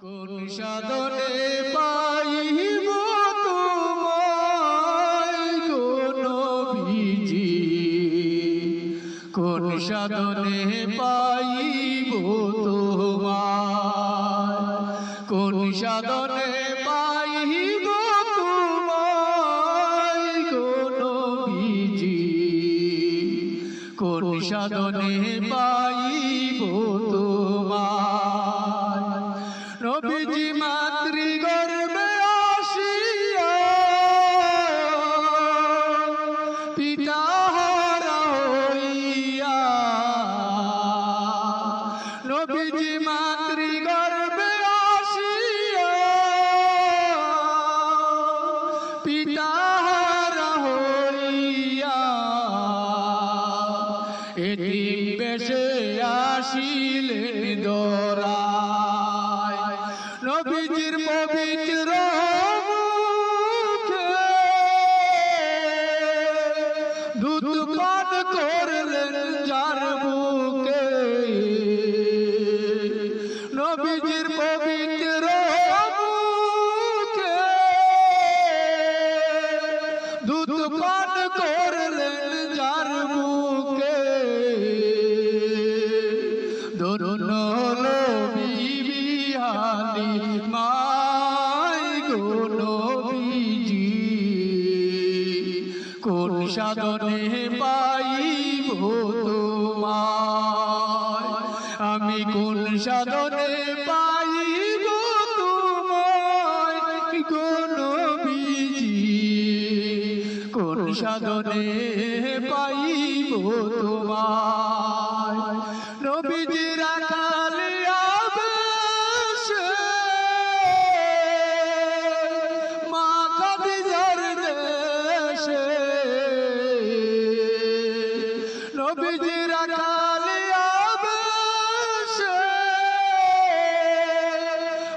কোন সাধনে পাইব তোমায়? কোন বিজি পাইব তোমায় কোন বিজি কোন পাইব পিতা হারা হইয়া। এটি বেশে আসিলেন দরায় নবীজির করলেন যার বুকে। নবীজির পবিত্র কোন সাধনে পাইব তোমায়। আমি কোন সাধনে পাইব তোমায়। কোন বিজি কোন সাধনে পাইব তোমায়। নবীজি রাখালিয়া বেশে মা খাদিজার নবীজি রাখালিয়া বেশে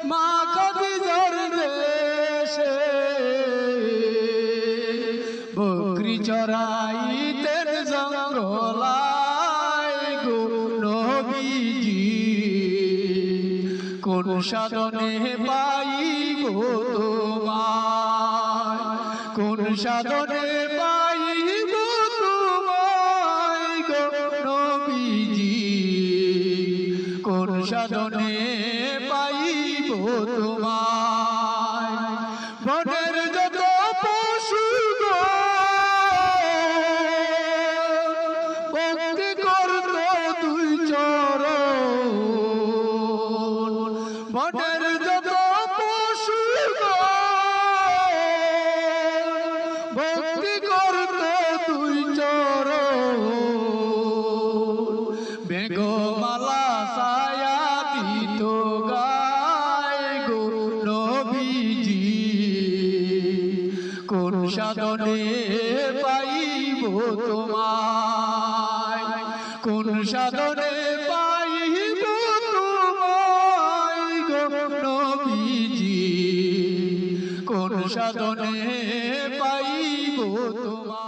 মা খাদিজার দেশে বকরি চড়াইতেন জঙ্গলায় গো নবীজি। কোন সাধনে পাইব তোমায়? কোন সাধনে পাইব সাধনে পাইব তোমায়। বনের যত পশু গো করত তুই চরণ। বনের যত পশু গো করত তুই চরণ। বেগমালা সায়া সাধনে পাইব তোমায়? কোন সাধনে পাইব তোমায় কোন সাধনে পাইব তোমায়?